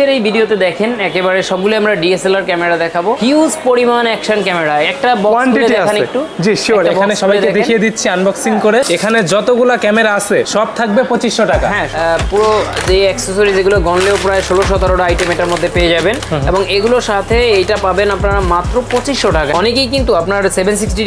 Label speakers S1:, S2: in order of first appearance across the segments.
S1: আজকের এই ভিডিওতে দেখেন একেবারে সবগুলো আমরা ডিএসএলআর ক্যামেরা দেখাবো। হিউজ পরিমাণ অ্যাকশন ক্যামেরা। একটা বক্স
S2: কোয়ান্টিটি
S1: দেখান একটু।
S2: জি শিওর এখানে সবাইকে দেখিয়ে দিচ্ছি আনবক্সিং করে। এখানে যতগুলা ক্যামেরা আছে সব থাকবে পঁচিশশো টাকা।
S1: হ্যাঁ পুরো যে অ্যাক্সেসরিজ এগুলো গনলেও প্রায় ষোলো সতেরোটা আইটেম এটার মধ্যে পেয়ে যাবেন। এবং এগুলোর সাথে এইটা পাবেন আপনারা মাত্র পঁচিশশো টাকা। অনেকেই কিন্তু আপনার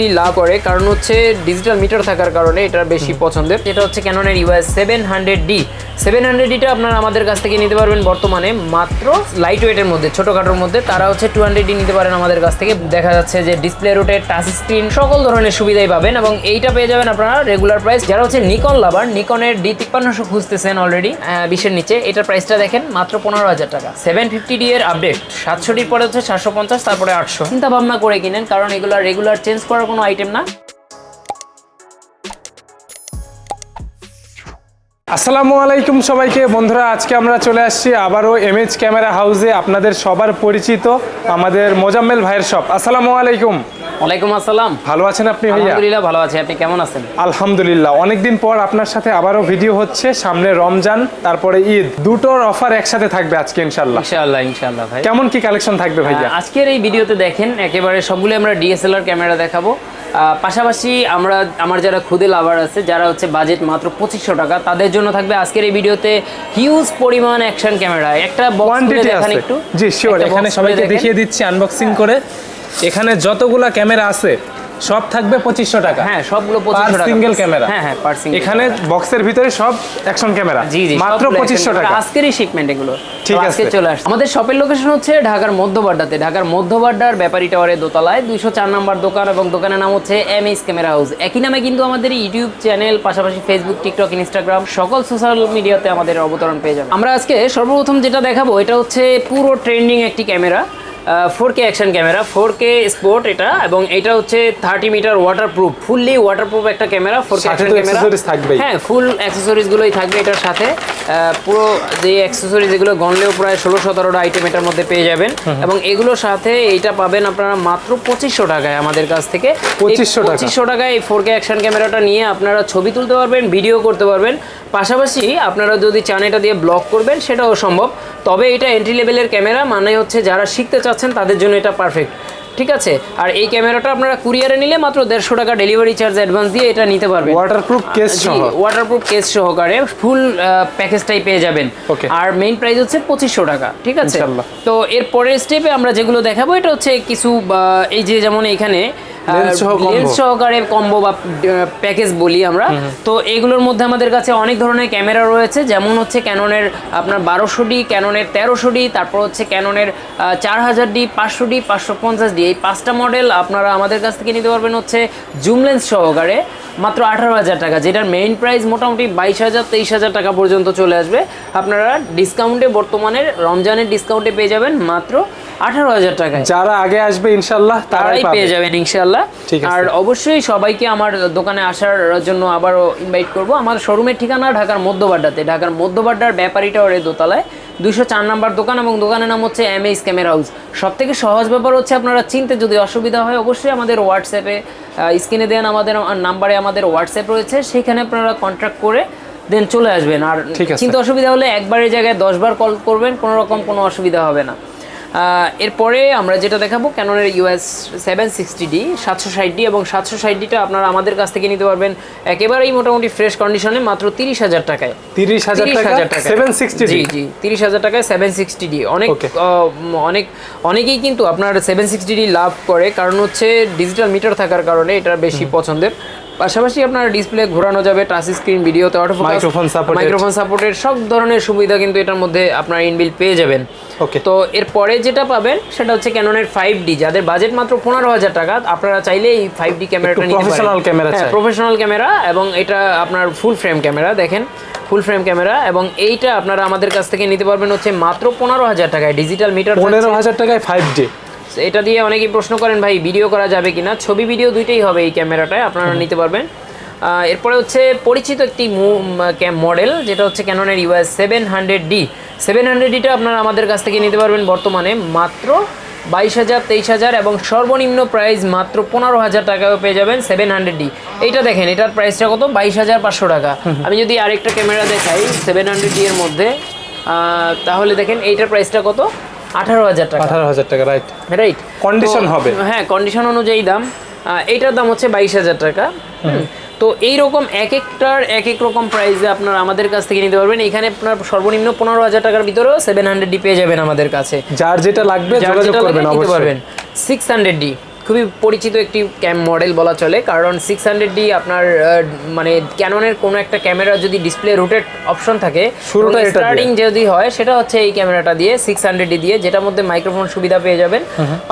S1: ডি লাভ করে কারণ হচ্ছে ডিজিটাল মিটার থাকার কারণে এটা বেশি পছন্দের। এটা হচ্ছে ক্যাননের US seven hundred D seven hundred ডিটা আপনারা আমাদের কাছ থেকে নিতে পারবেন বর্তমানে মাত্র লাইট ওয়েটের মধ্যে, ছোটোখাটোর মধ্যে। তারা হচ্ছে টু হান্ড্রেড ডি নিতে পারেন আমাদের কাছ থেকে। দেখা যাচ্ছে যে ডিসপ্লে রোটের টাচ স্ক্রিন সকল ধরনের সুবিধাই পাবেন এবং এইটা পেয়ে যাবেন আপনারা রেগুলার প্রাইস যারা হচ্ছে নিকন লাভার নিকনের ডি তিপ্পান্নশো খুঁজতেছেন অলরেডি বিশের নিচে। এটার প্রাইসটা দেখেন, মাত্র পনেরো হাজার টাকা। সেভেন ফিফটি ডি এর আপডেট সাতশোটির পরে হচ্ছে সাতশো পঞ্চাশ, তারপরে আটশো। চিন্তা ভাবনা করে কিনেন, কারণ এগুলো রেগুলার চেঞ্জ করার কোনো আইটেম না।
S2: আসসালামু আলাইকুম সবাইকে। বন্ধুরা আজকে আমরা চলে আসছি আবারও এমএচ ক্যামেরা হাউসে আপনাদের সবার পরিচিত আমাদের মোজাম্মেল ভাইয়ের শপ আসসালামু আলাইকুম।
S1: ওয়ালাইকুম আসসালাম।
S2: ভালো আছেন আপনি ভাইয়া?
S1: আলহামদুলিল্লাহ ভালো আছি। আপনি কেমন আছেন?
S2: আলহামদুলিল্লাহ। অনেকদিন পর আপনার সাথে আবারও ভিডিও হচ্ছে সামনে রমজান তারপরে ঈদ। দুটোর অফার একসাথে থাকবে আজকে ইনশাল্লাহ
S1: ইনশাআল্লাহ ইনশাআল্লাহ ভাই।
S2: কেমন কি কালেকশন থাকবে ভাইয়া?
S1: আজকের এই ভিডিওতে দেখেন একেবারে সবগুলো আমরা ডিএসএলআর ক্যামেরা দেখাবো। পাশাপাশি আমরা আমার যারা খুদে লাভার আছে যারা হচ্ছে বাজেট মাত্র পঁচিশশো টাকা তাদের জন্য থাকবে আজকের এই ভিডিওতে হিউজ পরিমাণ অ্যাকশন ক্যামেরা একটা বক্স দেখান
S2: আছে।
S1: একটু।
S2: জি শিওর এখানে সবাইকে দেখিয়ে দিচ্ছি আনবক্সিং করে। এখানে যতগুলা ক্যামেরা আছে সব থাকবে পঁচিশশো টাকা।
S1: হ্যাঁ সবগুলো
S2: পার
S1: পঁচিশশো টাকা।
S2: Single camera.
S1: হ্যাঁ হ্যাঁ পার সিঙ্গেল
S2: এখানে বক্সের ভিতরে সব অ্যাকশন ক্যামেরা।
S1: জি জি
S2: মাত্র পঁচিশশো টাকা।
S1: আজকেরই শিপমেন্ট এগুলো।
S2: ঠিক
S1: তো আজকে
S2: আছে।
S1: চলে আসছে। আমাদের শপের লোকেশন হচ্ছে ঢাকার মধ্যবাড্ডাতে। ঢাকার মধ্যবাড্ডার ব্যাপারী টাওয়ারের দোতলায়। দুইশো চার নাম্বার দোকান এবং দোকানের নাম হচ্ছে এম এস ক্যামেরা হাউস একই নামে কিন্তু আমাদের ইউটিউব চ্যানেল পাশাপাশি ফেসবুক টিকটক ইনস্টাগ্রাম সকল সোশ্যাল মিডিয়াতে আমাদের অবতরণ পেয়ে যাবে আমরা আজকে সর্বপ্রথম যেটা দেখাবো এটা হচ্ছে পুরো ট্রেন্ডিং একটি camera four K action camera four K sport এটা এবং এটা হচ্ছে thirty metre waterproof fully waterproof একটা camera four K action camera.
S2: থাকবেই।
S1: হ্যাঁ ফুল অ্যাক্সেসরিজ গুলোই থাকবে এটার সাথে। পুরো যে অ্যাক্সেসরিজ এগুলো গনলেও প্রায় ষোলো সতেরোটা আইটেম এটার মধ্যে পেয়ে যাবেন। এবং এগুলোর সাথে এইটা পাবেন আপনারা মাত্র পঁচিশশো টাকায় আমাদের কাছ থেকে।
S2: পঁচিশশো
S1: পঁচিশশো টাকায় এই ফোর কে অ্যাকশন ক্যামেরাটা নিয়ে আপনারা ছবি তুলতে পারবেন ভিডিও করতে পারবেন। পাশাপাশি আপনারা যদি চান এটা দিয়ে ব্লগ করবেন সেটাও সম্ভব। তবে এটা এন্ট্রি লেভেলের ক্যামেরা মানে হচ্ছে যারা শিখতে চাচ্ছেন তাদের জন্য এটা পারফেক্ট ঠিক আছে আর এই ক্যামেরাটা আপনারা কুরিয়ারে নিলে মাত্র দেড়শো টাকা ডেলিভারি চার্জ অ্যাডভান্স দিয়ে এটা নিতে পারবেন
S2: ওয়াটারপ্রুফ কেস সহ
S1: ওয়াটারপ্রুফ কেস সহকারে ফুল প্যাকেজটাই পেয়ে যাবেন. আর মেইন প্রাইস হচ্ছে পঁচিশশো টাকা ঠিক আছে। তো এর পরের স্টেপে আমরা যেগুলো দেখাবো এটা হচ্ছে কিছু এই যে যেমন এখানে। লেন্স সহকারে কম্বো বা প্যাকেজ বলি আমরা। তো এগুলোর মধ্যে আমাদের কাছে অনেক ধরনের ক্যামেরা রয়েছে। যেমন হচ্ছে ক্যাননের আপনার বারোশো ডি ক্যাননের তেরোশো ডি তারপর হচ্ছে ক্যাননের চার হাজার ডি পাঁচশো ডি পাঁচশো পঞ্চাশ ডি এই পাঁচটা মডেল আপনারা আমাদের কাছ থেকে নিতে পারবেন হচ্ছে জুম লেন্স সহকারে। মাত্র আঠারো হাজার টাকা যেটার মেইন প্রাইস মোটামুটি বাইশ হাজার তেইশ হাজার টাকা পর্যন্ত চলে আসবে। আপনারা ডিসকাউন্টে বর্তমানে রমজানের ডিসকাউন্টে পেয়ে যাবেন মাত্র আঠারো হাজার টাকায়।
S2: যারা আগে আসবে ইনশাল্লাহ তারাই
S1: তারাই পেয়ে যাবেন ইনশাল্লাহ।
S2: আছে।
S1: আর অবশ্যই সবাইকে আমার দোকানে আসার জন্য আবারও ইনভাইট করব। আমার শোরুমের ঠিকানা ঢাকার মধ্যবাড্ডাতে। ঢাকার মধ্যবাড্ডার ব্যাপারী টাওয়ারের দোতলায়। দুশো চার নাম্বার দোকান এবং দোকানের নাম হচ্ছে এম এইচ ক্যামেরা হাউস সব থেকে সহজ ব্যাপার হচ্ছে আপনারা চিনতে যদি অসুবিধা হয় অবশ্যই আমাদের হোয়াটসঅ্যাপে স্ক্রিনে দেন আমাদের নাম্বারে আমাদের হোয়াটসঅ্যাপ রয়েছে। সেখানে আপনারা কন্ট্যাক্ট করে দেন চলে আসবেন। আর। চিন্তা অসুবিধা হলে একবারের জায়গায় দশবার কল করবেন কোনো রকম কোনো অসুবিধা হবে না। এরপরে আমরা যেটা দেখাবো ক্যাননের ইউএস সেভেন সিক্সটি ডি সাতশো ষাট ডি এবং সাতশো ষাট ডিটা আপনারা আমাদের কাছ থেকে নিতে পারবেন একেবারেই মোটামুটি ফ্রেশ কন্ডিশনে মাত্র তিরিশ হাজার টাকায়।
S2: তিরিশ হাজার টাকা সেভেন সিক্সটি
S1: জি জি তিরিশ হাজার টাকায় সেভেন সিক্সটি ডি অনেক অনেক অনেকেই কিন্তু আপনার সেভেন সিক্সটি ডি লাভ করে কারণ হচ্ছে ডিজিটাল মিটার থাকার কারণে এটা বেশি পছন্দের। পাশাপাশি আপনার ডিসপ্লে ঘোরানো যাবে টাচ স্ক্রিন ভিডিওতে
S2: Microphone supported।
S1: মাইক্রোফোন সাপোর্টের সব ধরনের সুবিধা কিন্তু এটার মধ্যে আপনার ইনবিল পেয়ে যাবেন।
S2: ওকে
S1: তো এরপরে যেটা পাবেন সেটা হচ্ছে ক্যাননের ফাইভ ডি যাদের বাজেট মাত্র পনেরো হাজার টাকা আপনারা চাইলে এই ফাইভ ডি ক্যামেরাটা নিতে
S2: camera চাই।
S1: প্রফেশনাল ক্যামেরা এবং এটা আপনার ফুল ফ্রেম ক্যামেরা দেখেন ফুল ফ্রেম ক্যামেরা এবং এইটা আপনারা আমাদের কাছ থেকে নিতে পারবেন হচ্ছে মাত্র পনেরো হাজার টাকায়। ডিজিটাল মিটার
S2: পনেরো হাজার টাকায় ফাইভ ডি
S1: এটা দিয়ে অনেকেই প্রশ্ন করেন ভাই ভিডিও করা যাবে কি না ছবি ভিডিও দুইটাই হবে এই ক্যামেরাটায় আপনারা নিতে পারবেন। এরপরে হচ্ছে পরিচিত একটি মডেল যেটা হচ্ছে ক্যাননের US seven hundred D seven hundred ডিটা আপনারা আমাদের কাছ থেকে নিতে পারবেন বর্তমানে মাত্র বাইশ হাজার তেইশ হাজার এবং সর্বনিম্ন প্রাইস মাত্র পনেরো হাজার টাকাও পেয়ে যাবেন সেভেন হান্ড্রেড ডি এইটা দেখেন এটার প্রাইসটা কত? বাইশ হাজার পাঁচশো টাকা। আমি যদি আরেকটা ক্যামেরা দেখাই সেভেন হান্ড্রেড ডি এর মধ্যে তাহলে দেখেন এইটার প্রাইসটা কত? আঠারো হাজার টাকা।
S2: আঠারো হাজার টাকা রাইট
S1: রাইট
S2: কন্ডিশন হবে।
S1: হ্যাঁ কন্ডিশন অনুযায়ী দাম। এইটার দাম হচ্ছে বাইশ হাজার টাকা। তো তো এইরকম এক একটার এক এক রকম প্রাইসে আপনার আমাদের কাছ থেকে নিতে পারবেন। এখানে আপনার সর্বনিম্ন পনেরো হাজার টাকার ভিতরেও সেভেন হান্ড্রেড ডি পেয়ে যাবেন আমাদের কাছে।
S2: যার যেটা লাগবে যোগাযোগ করবেন
S1: নিতে পারবেন। সিক্স হান্ড্রেড ডি খুবই পরিচিত একটি ক্যাম মডেল বলা চলে কারণ সিক্স হান্ড্রেড ডি আপনার মানে ক্যাননের কোনো একটা ক্যামেরা যদি ডিসপ্লে রোটেট অপশন থাকে
S2: শুরুটা
S1: স্টার্টিং যদি হয় সেটা হচ্ছে এই ক্যামেরাটা দিয়ে সিক্স হান্ড্রেড ডি দিয়ে যেটার মধ্যে মাইক্রোফোন সুবিধা পেয়ে যাবেন।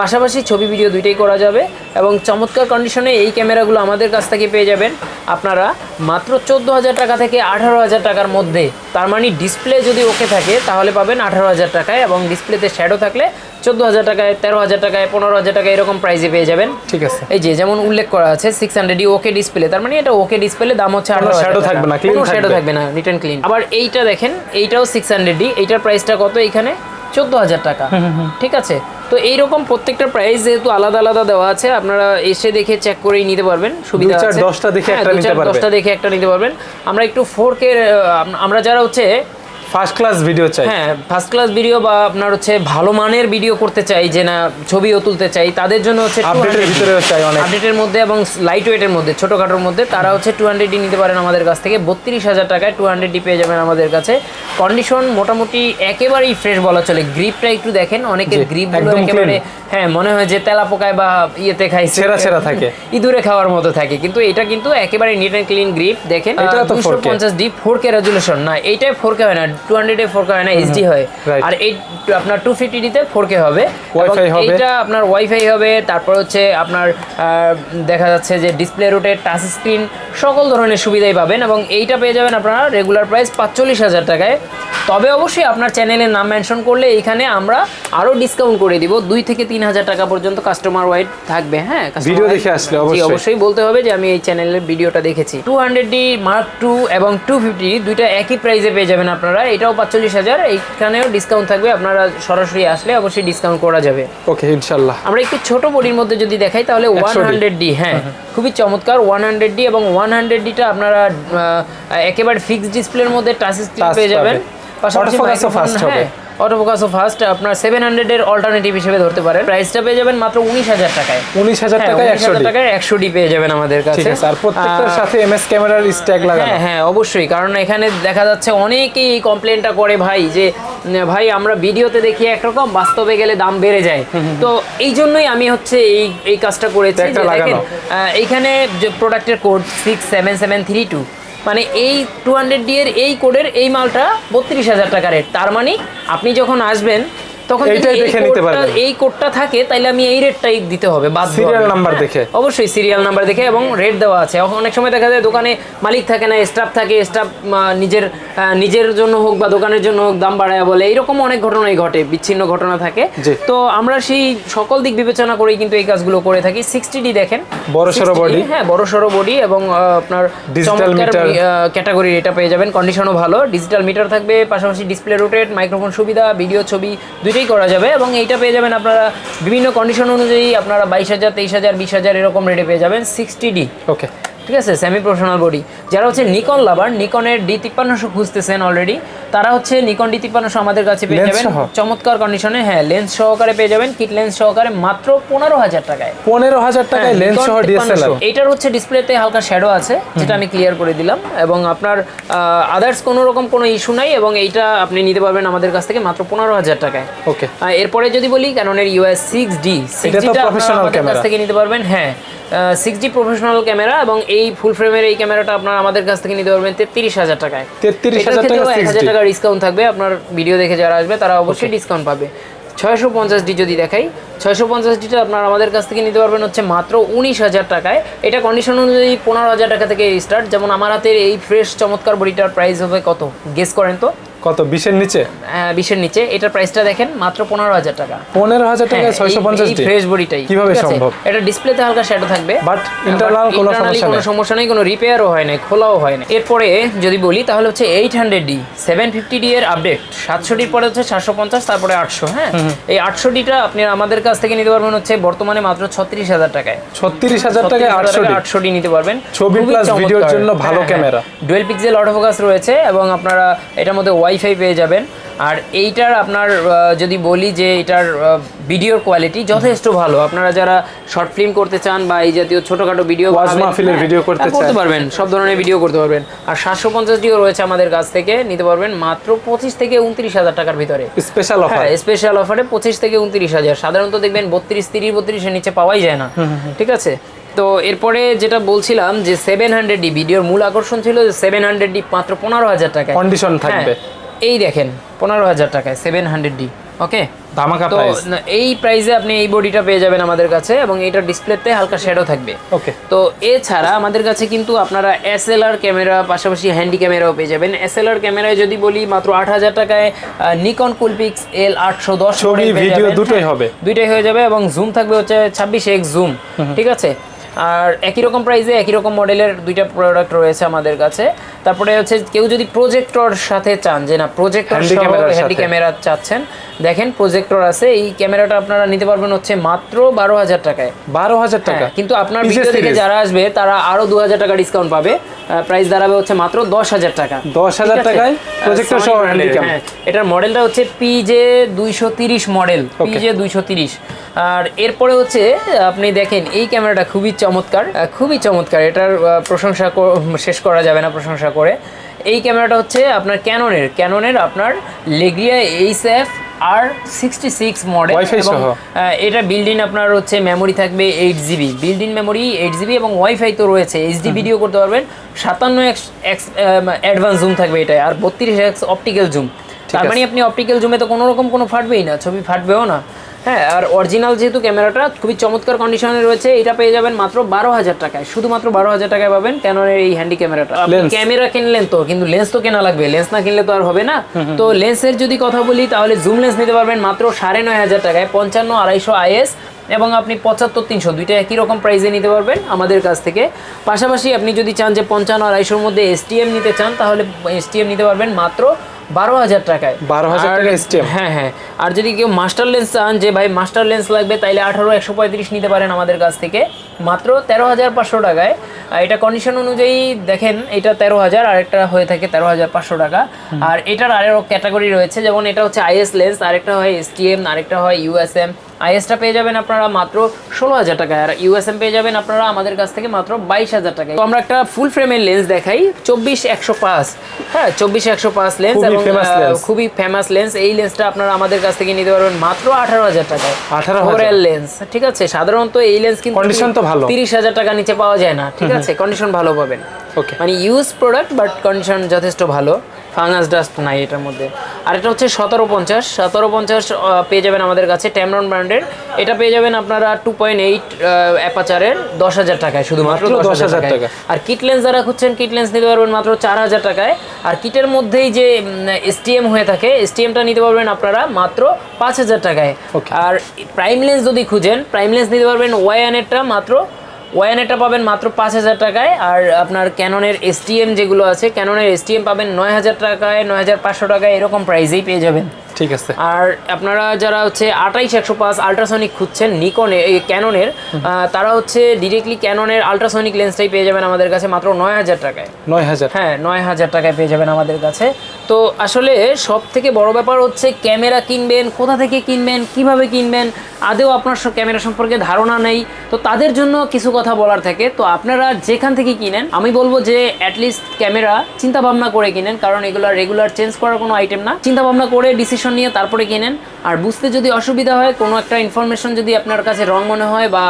S1: পাশাপাশি ছবি ভিডিও দুইটাই করা যাবে এবং চমৎকার কন্ডিশনে এই ক্যামেরাগুলো আমাদের কাছ থেকে পেয়ে যাবেন। আপনারা মাত্র চোদ্দ হাজার টাকা থেকে আঠারো হাজার টাকার মধ্যে তার মানে ডিসপ্লে যদি ওকে থাকে তাহলে পাবেন আঠারো হাজার টাকায় এবং ডিসপ্লেতে শ্যাডো থাকলে চোদ্দ হাজার টাকায় তেরো হাজার টাকায় পনেরো হাজার টাকায় এরকম প্রাইসে পেয়ে যাবেন।
S2: ঠিক আছে।
S1: এই যে যেমন উল্লেখ করা আছে সিক্স হান্ড্রেড ওকে ডিসপ্লে তার মানে এটা ওকে ডিসপ্লে দাম হচ্ছে আঠারো
S2: shadow থাকবে না,
S1: কোনো শ্যাডো
S2: থাকবে।
S1: না রিটার্ন ক্লিন আবার এইটা দেখেন এইটাও সিক্স হান্ড্রেড ডি এইটার প্রাইসটা কত এখানে? চোদ্দ হাজার টাকা। ঠিক আছে? তো এইরকম প্রত্যেকটা প্রাইস যেহেতু আলাদা আলাদা দেওয়া আছে আপনারা এসে দেখে চেক করেই নিতে পারবেন সুবিধা আছে।
S2: দশটা দেখে
S1: হ্যাঁ,
S2: একটা নিতে
S1: চার, দশটা দেখে একটা নিতে পারবেন। আমরা একটু ফোর কে আমরা যারা হচ্ছে
S2: ফার্স্ট ক্লাস ভিডিও চাই।
S1: হ্যাঁ ফার্স্ট ক্লাস ভিডিও বা আপনার হচ্ছে ভালো মানের ভিডিও করতে চাই যে না ছবিও তুলতে চাই তাদের জন্য হচ্ছে
S2: আপডেটের ভিতরেও চাই অনেক।
S1: আপডেটের মধ্যে এবং লাইট ওয়েটের মধ্যে ছোটোখাটোর মধ্যে তারা হচ্ছে টু হান্ড্রেড নিতে পারেন আমাদের কাছ থেকে। বত্রিশ হাজার টাকায় টু হান্ড্রেড পেয়ে যাবেন আমাদের কাছে। কন্ডিশন মোটামুটি একেবারেই ফ্রেশ বলা চলে। গ্রিপটা একটু দেখেন অনেকের গ্রিপ। একেবারে হ্যাঁ মনে হয় যে তেলা পোকায় বা ইয়েতে খাইছে
S2: ছেঁড়া ছেঁড়া থাকে।
S1: ইঁদুরে খাওয়ার মতো থাকে। কিন্তু এটা কিন্তু একেবারে নিট অ্যান্ড ক্লিন গ্রিপ দেখেন
S2: এটা তো 4K
S1: ডি ফোর কে রেজুলেশন না এইটাই ফোর কে হয় না। টু হান্ড্রেডে ফোর কে হয় না এইচডি হয়। আর এই আপনার টু ফিফটি ডিতে ফোর কে হবে। এইটা আপনার ওয়াইফাই হবে তারপর হচ্ছে আপনার দেখা যাচ্ছে যে ডিসপ্লে রুটে টাচ স্ক্রিন সকল ধরনের সুবিধাই পাবেন এবং এইটা পেয়ে যাবেন আপনারা রেগুলার প্রাইস পাঁচচল্লিশ হাজার টাকায়। তবে অবশ্যই আপনার চ্যানেলের নাম মেনশন করলে এইখানে আমরা আরও ডিসকাউন্ট করে দিব। দুই থেকে তিন হাজার টাকা পর্যন্ত কাস্টমার ওয়াইড থাকবে হ্যাঁ? ভিডিও
S2: দেখে আসলে অবশ্যই।
S1: অবশ্যই বলতে হবে যে আমি এই চ্যানেলের ভিডিওটা দেখেছি। Two hundred D mark two এবং টু ফিফটি দুইটা একই প্রাইসে পেয়ে যাবেন আপনারা। এটাও পাঁচচল্লিশ হাজার। এইখানেও ডিসকাউন্ট থাকবে আপনারা সরাসরি আসলে অবশ্যই ডিসকাউন্ট করা যাবে।
S2: ওকে ইনশাল্লাহ।
S1: আমরা একটু ছোট বডির মধ্যে যদি দেখাই তাহলে ওয়ান হান্ড্রেড ডি হ্যাঁ। খুবই চমৎকার ওয়ান হান্ড্রেড ডি এবং ওয়ান হান্ড্রেড ডিটা আপনারা একেবারে ফিক্সড ডিসপ্লের মধ্যে টাচ স্ক্রিন পেয়ে যাবেন। পাশাপাশি
S2: fast হবে।
S1: অটোফোকাসও ফাস্ট আপনার সেভেন হান্ড্রেডের অল্টারনেটিভ হিসেবে ধরতে পারেন। প্রাইসটা পেয়ে যাবেন মাত্র উনিশ হাজার টাকায়।
S2: উনিশ হাজার
S1: হ্যাঁ,
S2: টাকায় একশো
S1: টাকায় একশো ডি পেয়ে যাবেন আমাদের কাছে।
S2: আর প্রত্যেকটার সাথে এমএস ক্যামেরার স্ট্যাগ লাগানো।
S1: হ্যাঁ হ্যাঁ অবশ্যই কারণ এখানে দেখা যাচ্ছে অনেকেই এই কমপ্লেনটা করে ভাই যে ভাই আমরা ভিডিওতে দেখি একরকম বাস্তবে গেলে দাম বেড়ে যায়। তো এই জন্যই আমি হচ্ছে এই এই কাজটা করেছি এইখানে যে প্রোডাক্টের code six seven seven three two মানে এই টু হান্ড্রেড ডি এর এই কোডের এই মালটা বত্রিশ হাজার টাকা রেট তার মানে আপনি যখন আসবেন তখন
S2: এইটাই দেখে নিতে পারবেন।
S1: এই কোডটা থাকে তাইলে আমি এই রেটটাই দিতে হবে
S2: Serial
S1: হবে।
S2: number
S1: হ্যাঁ,
S2: দেখে।
S1: অবশ্যই সিরিয়াল নাম্বার দেখে এবং রেট দেওয়া আছে অনেক সময় দেখা যায় দোকানে মালিক থাকে না স্টাফ থাকে স্টাফ নিজের নিজের জন্য হোক বা দোকানের জন্য হোক দাম বাড়ায় বলে এইরকম অনেক ঘটনাই ঘটে বিচ্ছিন্ন ঘটনা থাকে তো আমরা সেই সকল দিক বিবেচনা করেই কিন্তু এই কাজগুলো করে থাকি সিক্সটি ডি দেখেন
S2: বড়সড়
S1: 60D,
S2: বডি
S1: হ্যাঁ বড় সড়ো বডি এবং আপনার
S2: Digital meter।
S1: ক্যাটাগরি এটা পেয়ে যাবেন কন্ডিশনও ভালো ডিজিটাল মিটার থাকবে পাশাপাশি ডিসপ্লে রোটেট মাইক্রোফোন সুবিধা ভিডিও ছবি দুইটাই করা যাবে এবং এইটা পেয়ে যাবেন আপনারা বিভিন্ন কন্ডিশন অনুযায়ী আপনারা বাইশ হাজার, তেইশ হাজার, বিশ হাজার এরকম রেটে পেয়ে যাবেন সিক্সটি ডি
S2: ওকে
S1: ঠিক আছে সেমি প্রফেশনাল বডি যারা হচ্ছে নিকন লাভার নিকনের ডি তিপ্পান্নশো খুঁজতেছেন অলরেডি তারা হচ্ছে নিকন ডি তিপ্পান্নশো আমাদের কাছে পেয়ে যাবেন। চমৎকার কন্ডিশনে হ্যাঁ লেন্স সহকারে পেয়ে যাবেন কিট লেন্স সহকারে মাত্র পনেরো হাজার টাকায়।
S2: পনেরো হাজার টাকায়
S1: হ্যাঁ,
S2: লেন্স সহ ডিএসএলআর
S1: এইটার হচ্ছে ডিসপ্লেতে হালকা শ্যাডো আছে যেটা আমি ক্লিয়ার করে দিলাম এবং আপনার আদার্স কোনো রকম কোনো ইস্যু নাই এবং এইটা আপনি নিতে পারবেন আমাদের কাছ থেকে মাত্র পনেরো হাজার টাকায়।
S2: ওকে
S1: এরপরে যদি বলি ক্যাননের ইউএস সিক্স ডি সিক্স ডিটা আমাদের কাছ থেকে নিতে পারবেন হ্যাঁ। সিক্স ডি প্রফেশনাল ক্যামেরা এবং এই ফুল ফ্রেমের এই ক্যামেরাটা আপনার আমাদের কাছ থেকে নিতে পারবেন তেত্রিশ হাজার টাকায়।
S2: 33,000 টাকা
S1: এক
S2: 6D
S1: হাজার টাকা ডিসকাউন্ট থাকবে। আপনার ভিডিও দেখে যারা আসবে তারা অবশ্যই ডিসকাউন্ট পাবে। ছয়শো পঞ্চাশ ডি যদি দেখাই ছয়শো পঞ্চাশ ডিটা আপনার আমাদের কাছ থেকে নিতে পারবেন হচ্ছে মাত্র উনিশ হাজার টাকায়। এটা কন্ডিশন অনুযায়ী পনেরো হাজার টাকা থেকে স্টার্ট যেমন আমার হাতের এই ফ্রেশ চমৎকার বডিটার প্রাইস হবে কত? গেস করেন তো।
S2: কত? বিশের নিচে?
S1: আহ, বিশের নিচে। এটার প্রাইসটা দেখেন মাত্র পনেরো হাজার টাকা।
S2: পনেরো হাজার টাকা ছয়শো পঞ্চাশ
S1: ফ্রেশ বডিটাই
S2: কীভাবে সম্ভব?
S1: এটা ডিসপ্লেতে হালকা শ্যাডো থাকবে।
S2: But internal কোনো সমস্যা
S1: কোনো
S2: নেই।
S1: সমস্যা নেই কোনো রিপেয়ারও হয় না খোলাও হয় না এরপরে যদি বলি তাহলে হচ্ছে eight hundred D seven fifty D এর আপডেট সাতশো ডির পরে হচ্ছে সাতশো পঞ্চাশ তারপরে আটশো হ্যাঁ? এই আটশো ডিটা আপনি আমাদের কাছ থেকে নিতে পারবেন হচ্ছে বর্তমানে মাত্র ছত্রিশ হাজার টাকায়।
S2: ছত্রিশ হাজার টাকায় আটশো
S1: আটশো ডি নিতে পারবেন।
S2: ছবি
S1: চমৎকার।
S2: ভিডিওর জন্য ভালো
S1: হ্যাঁ,
S2: ক্যামেরা।
S1: ডুয়েল পিক্সেল অটোফোকাস রয়েছে এবং আপনারা এটার মধ্যে ওয়াই ওয়াইফাই পেয়ে যাবেন। আর এইটার আপনার যদি বলি যে এটার ভিডিওর কোয়ালিটি যথেষ্ট ভালো। আপনারা যারা শর্ট ফিল্ম করতে চান বা এই জাতীয় ছোটখাটো ভিডিও
S2: মাহফিলের video করতে
S1: করতে
S2: চান।
S1: পারবেন সব ধরনের ভিডিও করতে পারবেন। আর সাতশো পঞ্চাশটিও রয়েছে আমাদের কাছ থেকে নিতে পারবেন মাত্র পঁচিশ থেকে উনত্রিশ হাজার টাকার ভিতরে।
S2: স্পেশাল অফার
S1: হ্যাঁ স্পেশাল অফারে পঁচিশ থেকে উনত্রিশ হাজার। সাধারণত দেখবেন বত্রিশ তিরিশ বত্রিশের নিচে পাওয়াই যায় না। ঠিক আছে? তো এরপরে যেটা বলছিলাম যে সেভেন হান্ড্রেড ডি ভিডিওর মূল আকর্ষণ ছিল যে সেভেন হান্ড্রেড ডি মাত্র পনেরো হাজার টাকায়।
S2: কন্ডিশন থাকবে।
S1: হ্যাঁ, এই দেখেন পনেরো হাজার টাকায় সেভেন হান্ড্রেড ডি ওকে
S2: ধামাকা
S1: তো এই প্রাইসে আপনি এই বডিটা পেয়ে যাবেন আমাদের কাছে এবং এইটার ডিসপ্লেতে হালকা শ্যাডো থাকবে।
S2: ওকে
S1: তো এছাড়া আমাদের কাছে কিন্তু আপনারা এসএলআর ক্যামেরা পাশাপাশি হ্যান্ডি ক্যামেরাও পেয়ে যাবেন। এসএলআর ক্যামেরায় যদি বলি মাত্র আট হাজার টাকায় নিকন কুলপিক্স এল আটশো দশ
S2: video দুটোই হবে।
S1: দুইটাই হয়ে যাবে এবং জুম থাকবে হচ্ছে ছাব্বিশ এক্স জুম ঠিক আছে? আর একই রকম প্রাইসে একই রকম মডেলের দুইটা প্রোডাক্ট রয়েছে আমাদের কাছে। তারপরে হচ্ছে কেউ যদি প্রজেক্টর সাথে চান যে না প্রজেক্টর হ্যান্ডি ক্যামেরা চাচ্ছেন দেখেন প্রজেক্টর আছে এই ক্যামেরাটা আপনারা নিতে পারবেন হচ্ছে মাত্র বারো হাজার টাকায়।
S2: বারো হাজার টাকা।
S1: হ্যাঁ, কিন্তু আপনার ভিডিও থেকে যারা আসবে তারা আরও দু হাজার টাকা ডিসকাউন্ট পাবে। প্রাইস দাঁড়াবে হচ্ছে মাত্র দশ হাজার টাকা।
S2: 10,000
S1: ঠিক আছে?
S2: টাকায়
S1: Sony
S2: সহ
S1: brand এর,
S2: handicam।
S1: হ্যাঁ, এটার মডেলটা হচ্ছে পিজে দুইশো তিরিশ মডেল পিজে দুইশো তিরিশ। আর এরপরে হচ্ছে আপনি দেখেন এই ক্যামেরাটা খুবই চমৎকার খুবই চমৎকার। এটার প্রশংসা শেষ করা যাবে না প্রশংসা করে। এই ক্যামেরাটা হচ্ছে আপনার ক্যাননের ক্যাননের আপনার Legria H F R sixty six model. এটা বিল্ডিং আপনার হচ্ছে মেমোরি থাকবে eight GB built in memory eight GB এবং ওয়াইফাই তো রয়েছে। এইচডি ভিডিও করতে পারবেন। সাতান্ন এক্স এক্স অ্যাডভান্স জুম থাকবে এটায় আর বত্রিশ এক্স অপটিক্যাল জুম তার। মানে আপনি অপটিক্যাল জুমে তো কোনো রকম কোনো ফাটবেই না ছবি ফাটবেও না। হ্যাঁ আর অরিজিনাল যেহেতু ক্যামেরাটা খুবই চমৎকার কন্ডিশনে রয়েছে এটা পেয়ে যাবেন মাত্র বারো হাজার টাকায়। শুধুমাত্র বারো হাজার টাকায় পাবেন ক্যাননের এই হ্যান্ডি ক্যামেরাটা। ক্যামেরা কিনলেন তো কিন্তু লেন্স তো কেনা লাগবে লেন্স না কিনলে তো আর হবে না। তো লেন্সের যদি কথা বলি তাহলে জুম লেন্স নিতে পারবেন মাত্র সাড়ে নয় হাজার টাকায় পঞ্চান্ন আড়াইশো আইএস এবং আপনি পঁচাত্তর তিনশো দুইটা একই রকম প্রাইসে নিতে পারবেন আমাদের কাছ থেকে। পাশাপাশি আপনি যদি চান যে পঞ্চান্ন আড়াইশোর মধ্যে এসটিএম নিতে চান তাহলে এসটিএম নিতে পারবেন মাত্র বারো হাজার টাকায়।
S2: বারো
S1: হাজার
S2: টাকা
S1: হ্যাঁ হ্যাঁ। আর যদি কেউ মাস্টার লেন্স চান যে ভাই মাস্টার লেন্স লাগবে তাইলে আঠারো একশো পঁয়ত্রিশ নিতে পারেন আমাদের কাছ থেকে। মাত্র তেরো হাজার পাঁচশো টাকায়। আর এটা কন্ডিশন অনুযায়ী দেখেন এটা তেরো হাজার আর একটা হয়ে থাকে তেরো হাজার পাঁচশো টাকা। আর এটার আরও ক্যাটাগরি রয়েছে যেমন এটা হচ্ছে আইএস লেন্স আরেকটা হয় এস কে এম আরেকটা হয় ইউএসএম আইএসটা পেয়ে যাবেন আপনারা মাত্র ষোলো হাজার টাকায়। আর ইউএসএম পেয়ে যাবেন আপনারা আমাদের কাছ থেকে মাত্র বাইশ হাজার টাকায়। তো আমরা একটা ফুল ফ্রেমের লেন্স দেখাই। চব্বিশ একশো পাঁচ। হ্যাঁ চব্বিশ একশো পাঁচ লেন্স এবং। খুবই ফেমাস লেন্স এই লেন্সটা আপনারা আমাদের কাছ থেকে নিতে পারবেন মাত্র আঠারো হাজার টাকায়।
S2: 18,000
S1: ফোরেল লেন্স ঠিক আছে সাধারণত এই লেন্স কিন্তু
S2: কন্ডিশন তো ভালো।
S1: তিরিশ হাজার টাকা নিচে পাওয়া যায় না। ঠিক আছে কন্ডিশন ভালো পাবেন।
S2: ওকে
S1: মানে ইউজ প্রোডাক্ট বাট কন্ডিশন যথেষ্ট ভালো। ফাঙ্গাস ডাস্ট নাই এটার মধ্যে। আর এটা হচ্ছে সতেরো পঞ্চাশ। সতেরো পঞ্চাশ পেয়ে যাবেন আমাদের কাছে ট্যামরন ব্র্যান্ডের এটা পেয়ে যাবেন আপনারা টু পয়েন্ট এইট অ্যাপাচারের দশ হাজার টাকায় শুধুমাত্র দশ হাজার টাকায়।
S2: টাকা।
S1: আর কিট লেন্স যারা খুঁজছেন কিট লেন্স নিতে পারবেন মাত্র চার হাজার টাকায়। আর কিটের মধ্যেই যে এসটিএম হয়ে থাকে এসটিএমটা নিতে পারবেন আপনারা মাত্র পাঁচ হাজার টাকায়। আর প্রাইম লেন্স যদি খুঁজেন প্রাইম লেন্স নিতে পারবেন ওয়াইয়ানেরটা মাত্র ওয়াইয়ানেরটা পাবেন মাত্র পাঁচ হাজার টাকায় আর আপনার ক্যাননের এসটিএম যেগুলো আছে ক্যাননের এসটিএম পাবেন নয় হাজার টাকায় নয় হাজার পাঁচশো টাকায় এরকম প্রাইসেই পেয়ে যাবেন।
S2: ঠিক আছে।
S1: আর আপনারা যারা হচ্ছে আঠাইশ একশো পাঁচ আল্ট্রাসনিক খুঁজছেন নিকনে এই ক্যাননের তারা হচ্ছে ডিরেক্টলি ক্যাননের আল্ট্রাসনিক লেন্সটাই পেয়ে যাবেন আমাদের কাছে মাত্র নয় হাজার টাকায়।
S2: নয় হাজার।
S1: হ্যাঁ নয় হাজার টাকায় পেয়ে যাবেন আমাদের কাছে। তো আসলে সব থেকে বড় ব্যাপার হচ্ছে ক্যামেরা কিনবেন, কোথা থেকে কিনবেন, কীভাবে কিনবেন, আদেও আপনার ক্যামেরা সম্পর্কে ধারণা নেই। তো তাদের জন্য কিছু কথা বলার থাকে। তো আপনারা যেখান থেকে কিনেন, আমি বলব যে অ্যাটলিস্ট ক্যামেরা চিন্তা ভাবনা করে কিনেন, কারণ এগুলো রেগুলার চেঞ্জ করার কোনো আইটেম না। চিন্তা ভাবনা করে ডিসিশন নিয়ে তারপরে কিনেন। আর বুঝতে যদি অসুবিধা হয়, কোনো একটা ইনফরমেশন যদি আপনার কাছে রং মনে হয় বা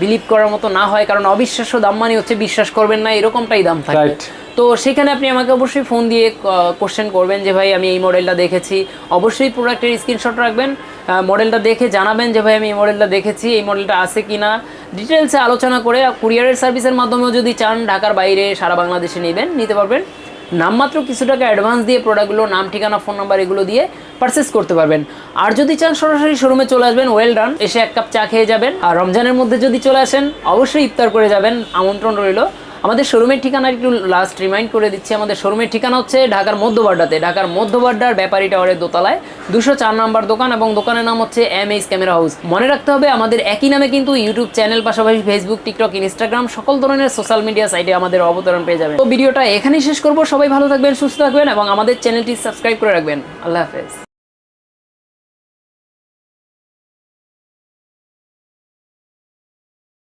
S1: বিলিভ করার মতো না হয়, কারণ অবিশ্বাস্য দাম মানে হচ্ছে বিশ্বাস করবেন না, এরকমটাই দাম
S2: Right.
S1: তো সেখানে আপনি আমাকে অবশ্যই ফোন দিয়ে কোশ্চেন করবেন যে ভাই আমি এই মডেলটা দেখেছি। অবশ্যই প্রোডাক্টের স্ক্রিনশট রাখবেন মডেলটা দেখে জানাবেন যে ভাই আমি এই মডেলটা দেখেছি, এই মডেলটা আছে কি না ডিটেলসে আলোচনা করে কুরিয়ারের সার্ভিসের মাধ্যমেও যদি চান ঢাকার বাইরে সারা বাংলাদেশে নেবেন, নিতে পারবেন। নামমাত্র কিছু টাকা অ্যাডভান্স দিয়ে প্রোডাক্টগুলো নাম, ঠিকানা ফোন নাম্বার এগুলো দিয়ে পারচেস করতে পারবেন। আর যদি চান সরাসরি শোরুমে চলে আসবেন ওয়েল ডান এসে এক কাপ চা খেয়ে যাবেন। আর রমজানের মধ্যে যদি চলে আসেন, অবশ্যই ইফতার করে যাবেন। আমন্ত্রণ রইল। আমাদের শোরুমের ঠিকানা একটু লাস্ট রিমাইন্ড করে দিচ্ছি। আমাদের শোরুমের ঠিকানা হচ্ছে ঢাকার মধ্যবাড্ডাতে ঢাকার মধ্যবাড্ডার ব্যাপারী টাওয়ারের দোতলায়। দুশো চার নাম্বার দোকান এবং দোকানের নাম হচ্ছে এম এইচ ক্যামেরা হাউস মনে রাখতে হবে, আমাদের একই নামে কিন্তু ইউটিউব চ্যানেল পাশাপাশি ফেসবুক টিকটক ইনস্টাগ্রাম সকল ধরনের সোশ্যাল মিডিয়া সাইটে আমাদের অবতরণ পেয়ে যাবেন। তো ভিডিওটা এখানেই শেষ করব। সবাই ভালো থাকবেন, সুস্থ থাকবেন এবং আমাদের চ্যানেলটি সাবস্ক্রাইব করে রাখবেন। আল্লাহ হাফেজ।